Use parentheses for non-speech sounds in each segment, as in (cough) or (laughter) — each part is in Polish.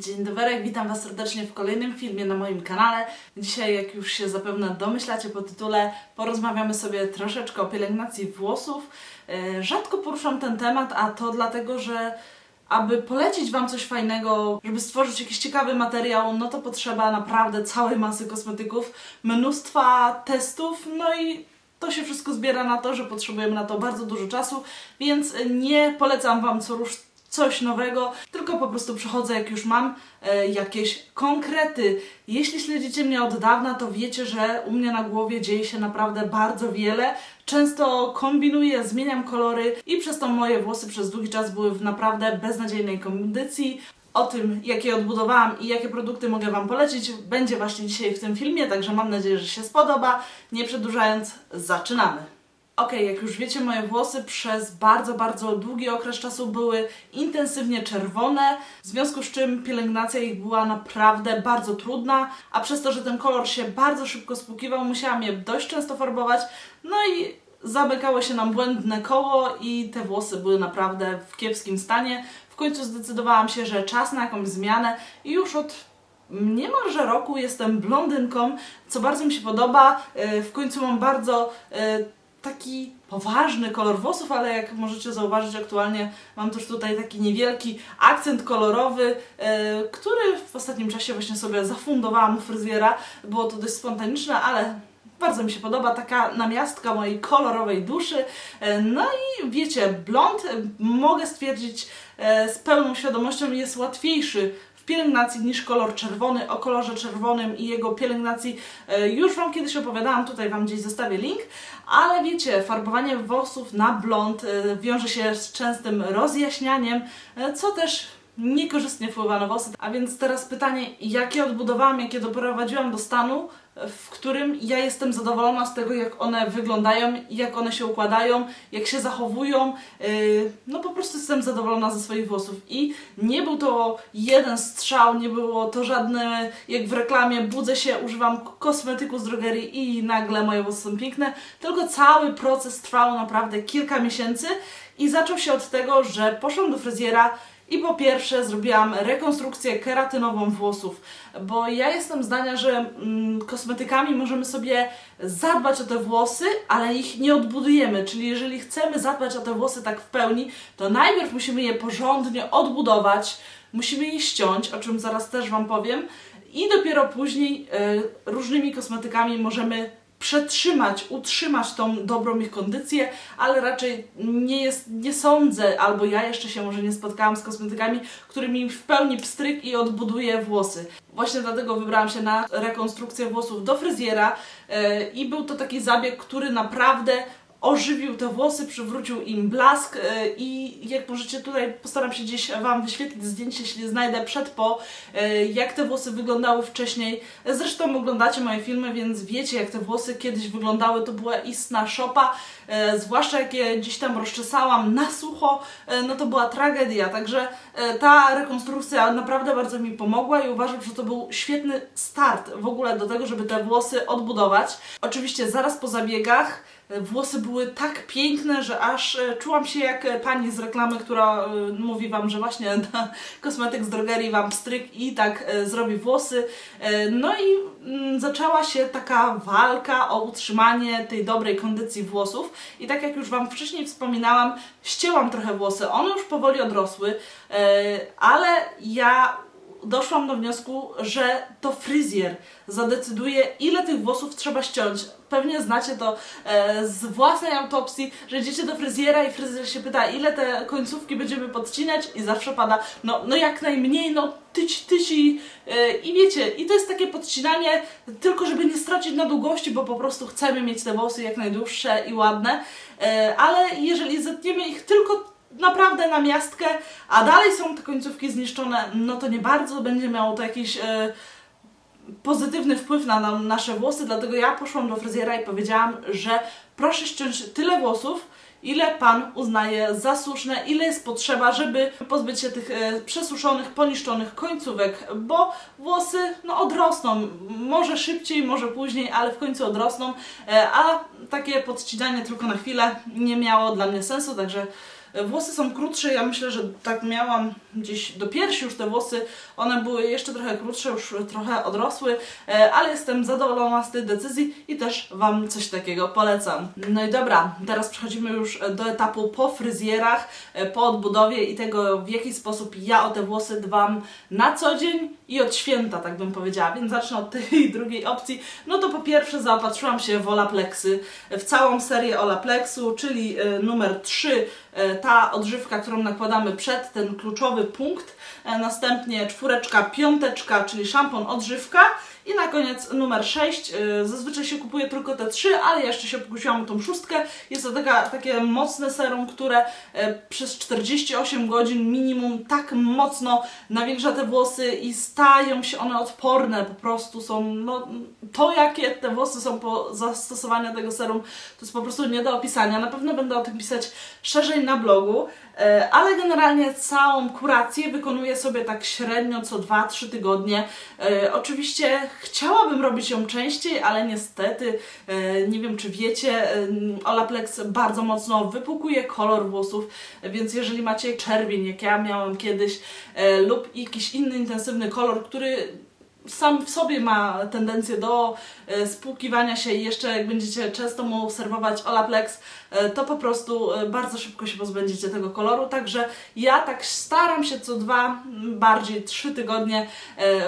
Dzień dobry, witam Was serdecznie w kolejnym filmie na moim kanale. Dzisiaj, jak już się zapewne domyślacie po tytule, porozmawiamy sobie troszeczkę o pielęgnacji włosów. E, Rzadko poruszam ten temat, a to dlatego, że aby polecić Wam coś fajnego, żeby stworzyć jakiś ciekawy materiał, no to potrzeba naprawdę całej masy kosmetyków, mnóstwa testów, no i to się wszystko zbiera na to, że potrzebujemy na to bardzo dużo czasu, więc nie polecam Wam co rusz coś nowego, tylko po prostu przychodzę, jak już mam e, jakieś konkrety. Jeśli śledzicie mnie od dawna, to wiecie, że u mnie na głowie dzieje się naprawdę bardzo wiele. Często kombinuję, zmieniam kolory i przez to moje włosy przez długi czas były w naprawdę beznadziejnej kondycji. O tym, jakie odbudowałam i jakie produkty mogę Wam polecić, będzie właśnie dzisiaj w tym filmie, także mam nadzieję, że się spodoba. Nie przedłużając, zaczynamy. Ok, jak już wiecie, moje włosy przez bardzo, bardzo długi okres czasu były intensywnie czerwone, w związku z czym pielęgnacja ich była naprawdę bardzo trudna, a przez to, że ten kolor się bardzo szybko spłukiwał, musiałam je dość często farbować, no i zamykało się nam błędne koło i te włosy były naprawdę w kiepskim stanie. W końcu zdecydowałam się, że czas na jakąś zmianę i już od niemalże roku jestem blondynką, co bardzo mi się podoba. Yy, W końcu mam bardzo yy, taki poważny kolor włosów, ale jak możecie zauważyć aktualnie mam też tutaj taki niewielki akcent kolorowy, e, który w ostatnim czasie właśnie sobie zafundowałam u fryzjera. Było to dość spontaniczne, ale bardzo mi się podoba, taka namiastka mojej kolorowej duszy. E, No i wiecie, blond e, mogę stwierdzić z pełną świadomością jest łatwiejszy pielęgnacji niż kolor czerwony. O kolorze czerwonym i jego pielęgnacji e, już Wam kiedyś opowiadałam, tutaj Wam gdzieś zostawię link, ale wiecie, farbowanie włosów na blond e, wiąże się z częstym rozjaśnianiem, e, co też niekorzystnie wpływa na włosy. A więc teraz pytanie, jakie odbudowałam, jakie doprowadziłam do stanu, w którym ja jestem zadowolona z tego, jak one wyglądają, jak one się układają, jak się zachowują. Yy, No po prostu jestem zadowolona ze swoich włosów. I nie był to jeden strzał, nie było to żadne, jak w reklamie, budzę się, używam kosmetyku z drogerii i nagle moje włosy są piękne, tylko cały proces trwał naprawdę kilka miesięcy i zaczął się od tego, że poszłam do fryzjera i po pierwsze zrobiłam rekonstrukcję keratynową włosów, bo ja jestem zdania, że mm, kosmetykami możemy sobie zadbać o te włosy, ale ich nie odbudujemy. Czyli jeżeli chcemy zadbać o te włosy tak w pełni, to najpierw musimy je porządnie odbudować, musimy je ściąć, o czym zaraz też Wam powiem, i dopiero później y, różnymi kosmetykami możemy przetrzymać, utrzymać tą dobrą ich kondycję, ale raczej nie jest, nie sądzę, albo ja jeszcze się może nie spotkałam z kosmetykami, którymi w pełni pstryk i odbuduje włosy. Właśnie dlatego wybrałam się na rekonstrukcję włosów do fryzjera yy, i był to taki zabieg, który naprawdę ożywił te włosy, przywrócił im blask yy, i jak możecie tutaj, postaram się gdzieś Wam wyświetlić zdjęcie, jeśli znajdę przed po, yy, jak te włosy wyglądały wcześniej. Zresztą oglądacie moje filmy, więc wiecie jak te włosy kiedyś wyglądały, to była istna szopa, yy, zwłaszcza jak je gdzieś tam rozczesałam na sucho, no to była tragedia, także ta rekonstrukcja naprawdę bardzo mi pomogła i uważam, że to był świetny start w ogóle do tego, żeby te włosy odbudować. Oczywiście zaraz po zabiegach Włosy były tak piękne, że aż e, czułam się jak e, pani z reklamy, która e, mówi Wam, że właśnie (laughs) kosmetyk z drogerii Wam stryk i tak zrobi włosy. No i mm, zaczęła się taka walka o utrzymanie tej dobrej kondycji włosów. I tak jak już Wam wcześniej wspominałam, ścięłam trochę włosy. One już powoli odrosły, ale ja doszłam do wniosku, że to fryzjer zadecyduje, ile tych włosów trzeba ściąć. Pewnie znacie to e, z własnej autopsji, że idziecie do fryzjera i fryzjer się pyta, ile te końcówki będziemy podcinać i zawsze pada, no, no jak najmniej, no tyci, tyci e, i wiecie, i to jest takie podcinanie tylko, żeby nie stracić na długości, bo po prostu chcemy mieć te włosy jak najdłuższe i ładne, e, ale jeżeli zetniemy ich tylko naprawdę na miastkę, a dalej są te końcówki zniszczone, no to nie bardzo będzie miało to jakiś e, pozytywny wpływ na, na nasze włosy, dlatego ja poszłam do fryzjera i powiedziałam, że proszę ściąć tyle włosów, ile Pan uznaje za słuszne, ile jest potrzeba, żeby pozbyć się tych e, przesuszonych, poniszczonych końcówek, bo włosy no, odrosną, może szybciej, może później, ale w końcu odrosną, e, a takie podcinanie tylko na chwilę nie miało dla mnie sensu, także Włosy są krótsze, ja myślę, że tak miałam gdzieś do piersi już te włosy, one były jeszcze trochę krótsze, już trochę odrosły, e, ale jestem zadowolona z tej decyzji i też Wam coś takiego polecam. No i dobra, teraz przechodzimy już do etapu po fryzjerach, e, po odbudowie i tego w jaki sposób ja o te włosy dbam na co dzień i od święta, tak bym powiedziała, więc zacznę od tej (laughs) drugiej opcji. No to po pierwsze zaopatrzyłam się w Olaplexy, w całą serię Olaplexu, czyli e, numer 3, e, ta odżywka, którą nakładamy przed ten kluczowy punkt, e, następnie czwóreczka, piąteczka, czyli szampon odżywka i na koniec numer 6. e, Zazwyczaj się kupuje tylko te trzy, ale jeszcze się pokusiłam o tą szóstkę. Jest to taka, takie mocne serum, które e, przez 48 godzin minimum tak mocno nawilża te włosy i stają się one odporne. Po prostu są, no to jakie te włosy są po zastosowaniu tego serum, to jest po prostu nie do opisania. Na pewno będę o tym pisać szerzej na blogu. E, Ale generalnie całą kurację wykonuję sobie tak średnio co 2-3 tygodnie. E, Oczywiście chciałabym robić ją częściej, ale niestety e, nie wiem czy wiecie, Olaplex bardzo mocno wypukuje kolor włosów, więc jeżeli macie czerwień, jak ja miałam kiedyś, lub jakiś inny intensywny kolor, który sam w sobie ma tendencję do e, spłukiwania się i jeszcze jak będziecie często mu serwować Olaplex, e, to po prostu e, bardzo szybko się pozbędziecie tego koloru, także ja tak staram się co dwa, m, bardziej trzy tygodnie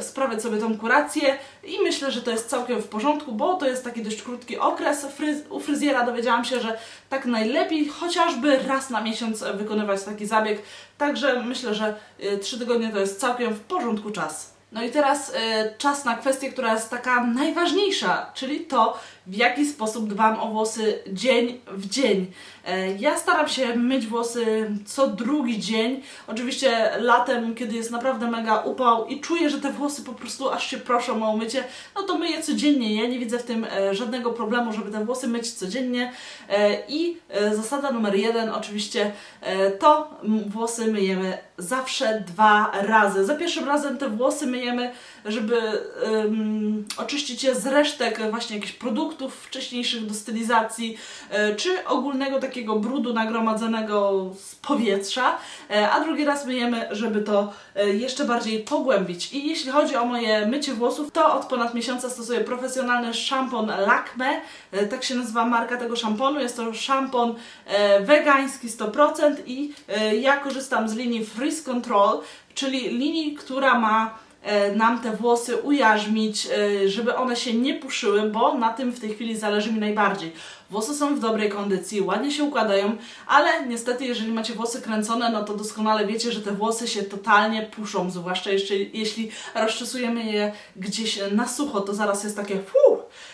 sprawiać sobie tą kurację i myślę, że to jest całkiem w porządku, bo to jest taki dość krótki okres. U fryzjera dowiedziałam się, że tak najlepiej chociażby raz na miesiąc wykonywać taki zabieg, także myślę, że trzy tygodnie to jest całkiem w porządku czas. No i teraz e, czas na kwestię, która jest taka najważniejsza, czyli to, w jaki sposób dbam o włosy dzień w dzień. E, ja staram się myć włosy co drugi dzień. Oczywiście latem, kiedy jest naprawdę mega upał i czuję, że te włosy po prostu aż się proszą o umycie, no to myję codziennie. Ja nie widzę w tym e, żadnego problemu, żeby te włosy myć codziennie. E, I zasada numer jeden, oczywiście, to włosy myjemy zawsze dwa razy. Za pierwszym razem te włosy myjemy, żeby ym, oczyścić je z resztek właśnie jakichś produktów wcześniejszych do stylizacji, e, czy ogólnego takiego brudu nagromadzonego z powietrza, e, a drugi raz myjemy, żeby to e, jeszcze bardziej pogłębić. I jeśli chodzi o moje mycie włosów, to od ponad miesiąca stosuję profesjonalny szampon Lakme, tak się nazywa marka tego szamponu. Jest to szampon wegański 100% i ja korzystam z linii Frizz Control, czyli linii, która ma nam te włosy ujarzmić, e, żeby one się nie puszyły, bo na tym w tej chwili zależy mi najbardziej. Włosy są w dobrej kondycji, ładnie się układają, ale niestety jeżeli macie włosy kręcone, no to doskonale wiecie, że te włosy się totalnie puszą, zwłaszcza jeszcze jeśli rozczesujemy je gdzieś na sucho, to zaraz jest takie fuh, E,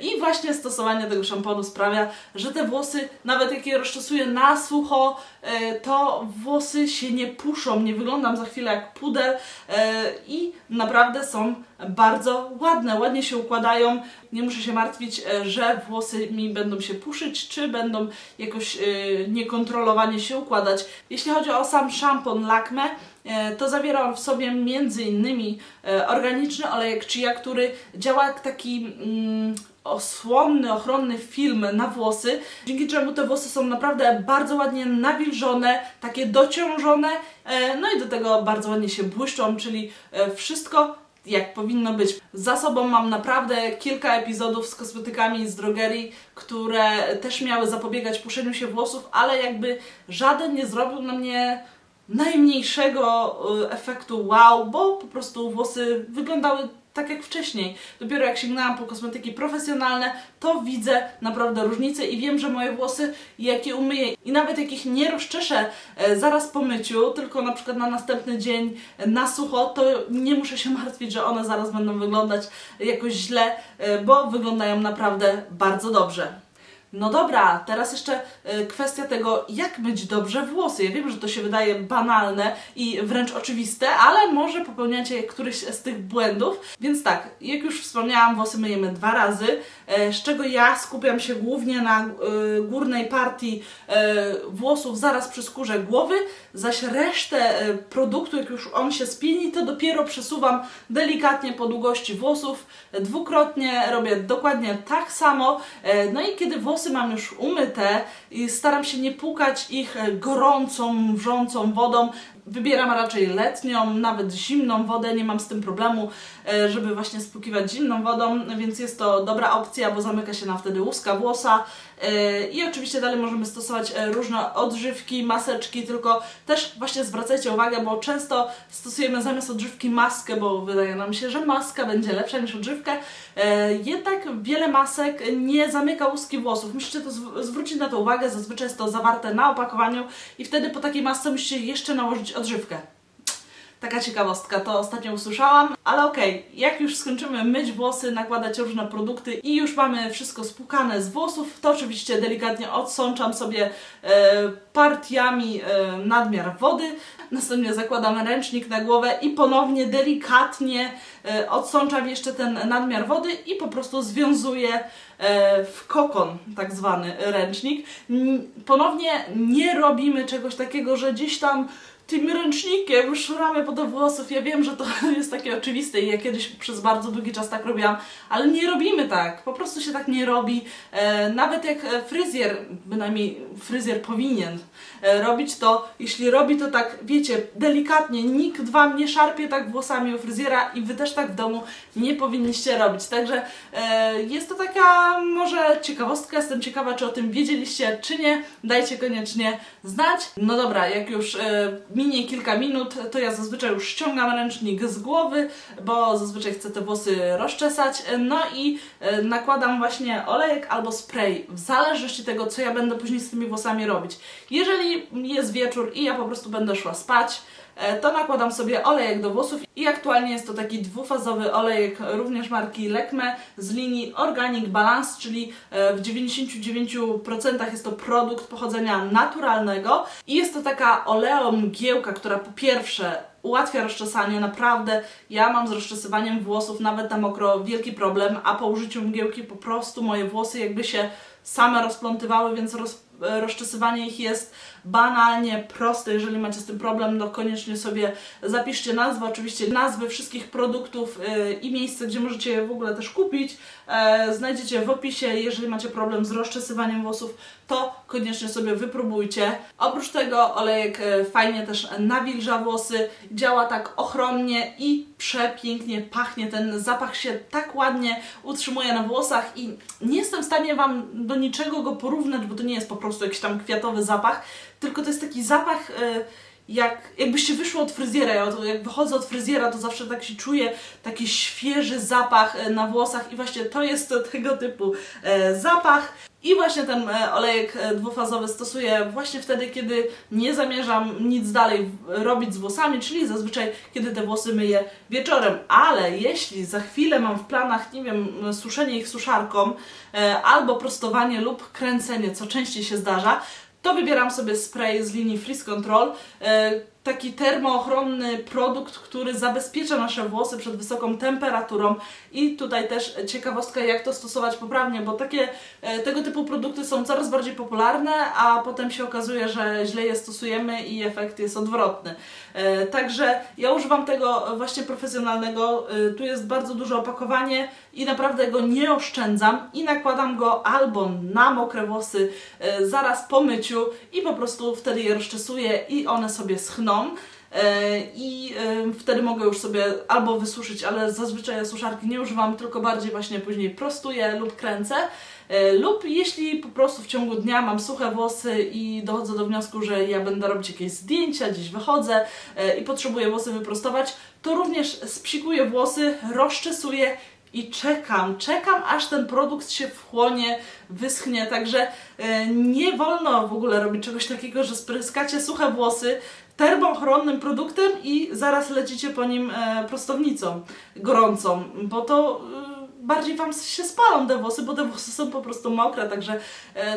I właśnie stosowanie tego szamponu sprawia, że te włosy, nawet jak je rozczesuję na sucho, e, to włosy się nie puszą, nie wyglądam za chwilę jak pudel e, i naprawdę są bardzo ładne, ładnie się układają. Nie muszę się martwić, e, że włosy mi będą się puszyć, czy będą jakoś e, niekontrolowanie się układać. Jeśli chodzi o sam szampon Lakme, e, to zawiera on w sobie e, organiczny olejek chia, który działa jak taki mm, osłonny, ochronny film na włosy, dzięki czemu te włosy są naprawdę bardzo ładnie nawilżone, takie dociążone, e, no i do tego bardzo ładnie się błyszczą, czyli e, wszystko jak powinno być. Za sobą mam naprawdę kilka epizodów z kosmetykami z drogerii, które też miały zapobiegać puszczeniu się włosów, ale jakby żaden nie zrobił na mnie najmniejszego y, efektu wow, bo po prostu włosy wyglądały tak jak wcześniej. Dopiero jak sięgnęłam po kosmetyki profesjonalne, to widzę naprawdę różnicę i wiem, że moje włosy, jak je umyję i nawet jak ich nie rozczeszę e, zaraz po myciu, tylko na przykład na następny dzień e, na sucho, to nie muszę się (laughs) martwić, że one zaraz będą wyglądać jakoś źle, e, bo wyglądają naprawdę bardzo dobrze. No dobra, teraz jeszcze e, kwestia tego, jak myć dobrze włosy. Ja wiem, że to się wydaje banalne i wręcz oczywiste, ale może popełniacie któryś z tych błędów. Więc tak, jak już wspomniałam, włosy myjemy dwa razy, e, z czego ja skupiam się głównie na e, górnej partii włosów zaraz przy skórze głowy, zaś resztę produktu, jak już on się spieni, to dopiero przesuwam delikatnie po długości włosów. Dwukrotnie robię dokładnie tak samo. No i kiedy włosy włosy mam już umyte i staram się nie płukać ich e, gorącą, wrzącą wodą. Wybieram raczej letnią, nawet zimną wodę, nie mam z tym problemu, e, żeby właśnie spłukiwać zimną wodą, więc jest to dobra opcja, bo zamyka się nam wtedy łuska włosa. E, I oczywiście dalej możemy stosować e, różne odżywki, maseczki, tylko też właśnie zwracajcie uwagę, bo często stosujemy zamiast odżywki maskę, bo wydaje nam się, że maska będzie lepsza niż odżywka. E, Jednak wiele masek nie zamyka łuski włosów. Musicie to zw- zwrócić na to uwagę, zazwyczaj jest to zawarte na opakowaniu i wtedy po takiej masce musicie jeszcze nałożyć odżywkę. Taka ciekawostka, to ostatnio usłyszałam, ale okej, jak już skończymy myć włosy, nakładać różne produkty i już mamy wszystko spłukane z włosów, to oczywiście delikatnie odsączam sobie e, partiami e, nadmiar wody, następnie zakładam ręcznik na głowę i ponownie delikatnie e, odsączam jeszcze ten nadmiar wody i po prostu związuję e, w kokon, tak zwany ręcznik. Ponownie nie robimy czegoś takiego, że gdzieś tam tym ręcznikiem szuramy po do włosów. Ja wiem, że to (laughs) jest takie oczywiste i ja kiedyś przez bardzo długi czas tak robiłam, ale nie robimy tak. Po prostu się tak nie robi. E, nawet jak e, fryzjer, bynajmniej fryzjer powinien robić to, jeśli robi to tak, wiecie, delikatnie, nikt wam nie szarpie tak włosami u fryzjera i wy też tak w domu nie powinniście robić. Także e, jest to taka może ciekawostka, jestem ciekawa, czy o tym wiedzieliście, czy nie. Dajcie koniecznie znać. No dobra, jak już e, minie kilka minut, to ja zazwyczaj już ściągam ręcznik z głowy, bo zazwyczaj chcę te włosy rozczesać. E, No i e, nakładam właśnie olejek albo spray, w zależności tego, co ja będę później z tymi włosami robić. Jeżeli jest wieczór i ja po prostu będę szła spać, e, to nakładam sobie olejek do włosów i aktualnie jest to taki dwufazowy olejek również marki Lekme z linii Organic Balance, czyli e, w 99% jest to produkt pochodzenia naturalnego i jest to taka oleo mgiełka, która po pierwsze ułatwia rozczesanie, naprawdę ja mam z rozczesywaniem włosów nawet na mokro wielki problem, a po użyciu mgiełki po prostu moje włosy jakby się same rozplątywały, więc roz, rozczesywanie ich jest banalnie proste. Jeżeli macie z tym problem, to koniecznie sobie zapiszcie nazwę, oczywiście nazwy wszystkich produktów e, i miejsce, gdzie możecie je w ogóle też kupić. E, znajdziecie w opisie. Jeżeli macie problem z rozczesywaniem włosów, to koniecznie sobie wypróbujcie. Oprócz tego olejek e, fajnie też nawilża włosy, działa tak ochronnie i przepięknie pachnie. Ten zapach się tak ładnie utrzymuje na włosach i nie jestem w stanie Wam do niczego go porównać, bo to nie jest po prostu jakiś tam kwiatowy zapach, tylko to jest taki zapach. e, jak, jakbyście wyszło od fryzjera, ja to jak wychodzę od fryzjera, to zawsze tak się czuję taki świeży zapach e, na włosach i właśnie to jest tego typu e, zapach. I właśnie ten e, olejek dwufazowy stosuję właśnie wtedy, kiedy nie zamierzam nic dalej robić z włosami, czyli zazwyczaj kiedy te włosy myję wieczorem. Ale jeśli za chwilę mam w planach, nie wiem, suszenie ich suszarką albo prostowanie lub kręcenie, co częściej się zdarza, to wybieram sobie spray z linii Freeze Control. Taki termoochronny produkt, który zabezpiecza nasze włosy przed wysoką temperaturą. I tutaj też ciekawostka, jak to stosować poprawnie, bo takie e, tego typu produkty są coraz bardziej popularne, a potem się okazuje, że źle je stosujemy i efekt jest odwrotny. E, Także ja używam tego właśnie profesjonalnego. E, Tu jest bardzo duże opakowanie i naprawdę go nie oszczędzam i nakładam go albo na mokre włosy zaraz po myciu i po prostu wtedy je rozczesuję i one sobie schną. E, I e, wtedy mogę już sobie albo wysuszyć, ale zazwyczaj ja suszarki nie używam, tylko bardziej właśnie później prostuję lub kręcę. E, Lub jeśli po prostu w ciągu dnia mam suche włosy i dochodzę do wniosku, że ja będę robić jakieś zdjęcia, gdzieś wychodzę i potrzebuję włosy wyprostować, to również spsikuję włosy, rozczesuję i czekam, czekam aż ten produkt się wchłonie, wyschnie, także e, nie wolno w ogóle robić czegoś takiego, że spryskacie suche włosy termochronnym produktem i zaraz lecicie po nim e, prostownicą gorącą, bo to e, bardziej Wam się spalą te włosy, bo te włosy są po prostu mokre, także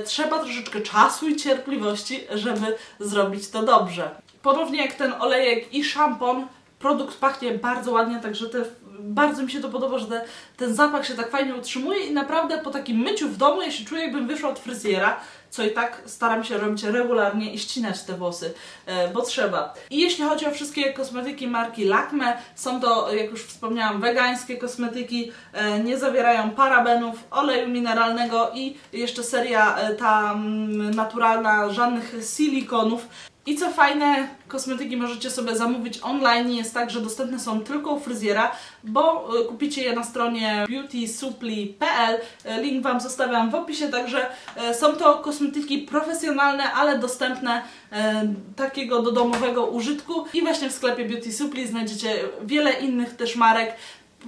trzeba troszeczkę czasu i cierpliwości, żeby zrobić to dobrze. Ponownie jak ten olejek i szampon, produkt pachnie bardzo ładnie, także te, bardzo mi się to podoba, że te, ten zapach się tak fajnie utrzymuje i naprawdę po takim myciu w domu ja się czuję jakbym wyszła od fryzjera, co i tak staram się robić regularnie i ścinać te włosy, e, bo trzeba. I jeśli chodzi o wszystkie kosmetyki marki Lakme, są to, jak już wspomniałam, wegańskie kosmetyki, e, nie zawierają parabenów, oleju mineralnego i jeszcze seria e, ta mm, naturalna, żadnych silikonów. I co fajne, kosmetyki możecie sobie zamówić online. Jest tak, że dostępne są tylko u fryzjera, bo y, kupicie je na stronie beautysupli.pl. Y, Link Wam zostawiam w opisie, także y, są to kosmetyki profesjonalne, ale dostępne takiego do domowego użytku. I właśnie w sklepie Beauty Supply znajdziecie wiele innych też marek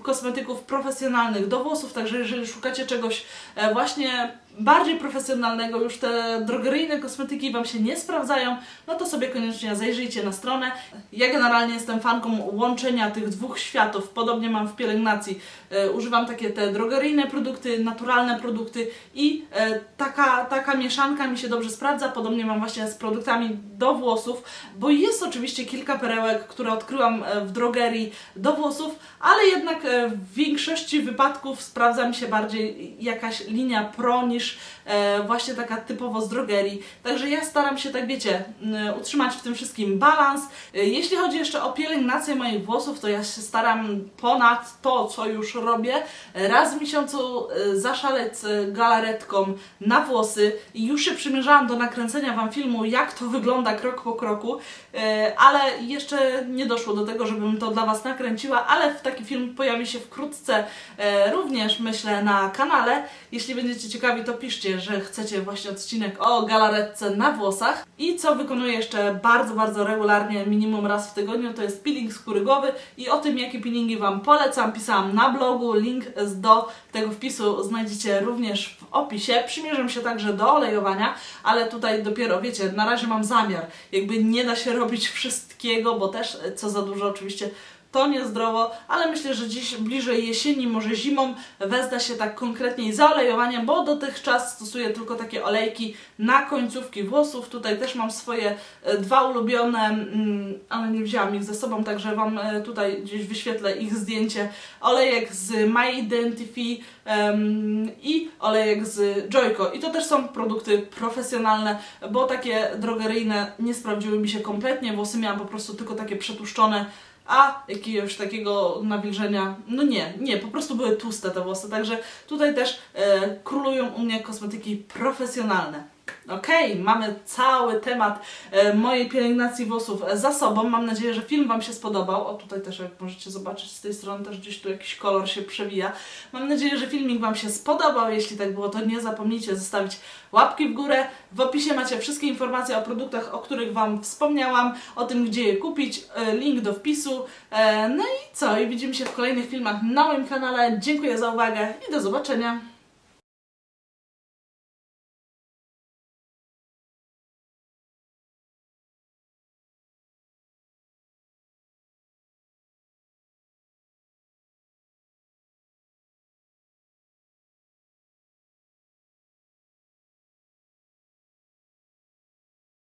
kosmetyków profesjonalnych do włosów, także jeżeli szukacie czegoś właśnie bardziej profesjonalnego, już te drogeryjne kosmetyki Wam się nie sprawdzają, no to sobie koniecznie zajrzyjcie na stronę. Ja generalnie jestem fanką łączenia tych dwóch światów, podobnie mam w pielęgnacji. E, używam takie te drogeryjne produkty, naturalne produkty i e, taka, taka mieszanka mi się dobrze sprawdza, podobnie mam właśnie z produktami do włosów, bo jest oczywiście kilka perełek, które odkryłam e, w drogerii do włosów, ale jednak w większości wypadków sprawdza mi się bardziej jakaś linia pro niż e, właśnie taka typowo z drogerii. Także ja staram się, tak wiecie, utrzymać w tym wszystkim balans. E, Jeśli chodzi jeszcze o pielęgnację moich włosów, to ja się staram ponad to, co już robię, e, raz w miesiącu e, zaszaleć z galaretką na włosy już się przymierzałam do nakręcenia Wam filmu, jak to wygląda krok po kroku, e, ale jeszcze nie doszło do tego, żebym to dla Was nakręciła, ale taki film pojawi się wkrótce e, również, myślę, na kanale. Jeśli będziecie ciekawi, to piszcie, że chcecie właśnie odcinek o galaretce na włosach. I co wykonuję jeszcze bardzo, bardzo regularnie, minimum raz w tygodniu, to jest peeling skóry głowy i o tym, jakie peelingi Wam polecam, pisałam na blogu, link do tego wpisu znajdziecie również w opisie. Przymierzam się także do olejowania, ale tutaj dopiero, wiecie, na razie mam zamiar. Jakby nie da się (laughs) robić wszystkiego, bo też co za dużo oczywiście to niezdrowo, ale myślę, że dziś bliżej jesieni, może zimą wezda się tak konkretniej za olejowanie, bo dotychczas stosuję tylko takie olejki na końcówki włosów. Tutaj też mam swoje e, dwa ulubione, mm, ale nie wzięłam ich ze sobą, także Wam e, tutaj gdzieś wyświetlę ich zdjęcie. Olejek z My Identify i olejek z Joyko. I to też są produkty profesjonalne, bo takie drogeryjne nie sprawdziły mi się kompletnie. Włosy miałam po prostu tylko takie przetłuszczone a jakiegoś takiego nawilżenia, no nie, nie, po prostu były tłuste te włosy, także tutaj też e, królują u mnie kosmetyki profesjonalne. Okej, mamy cały temat e, mojej pielęgnacji włosów za sobą. Mam nadzieję, że film Wam się spodobał. O, tutaj też, jak możecie zobaczyć, z tej strony też gdzieś tu jakiś kolor się przewija. Mam nadzieję, że filmik Wam się spodobał. Jeśli tak było, to nie zapomnijcie zostawić łapki w górę. W opisie macie wszystkie informacje o produktach, o których Wam wspomniałam, o tym, gdzie je kupić, e, link do wpisu. E, No i co? I widzimy się w kolejnych filmach na moim kanale. Dziękuję za uwagę i do zobaczenia.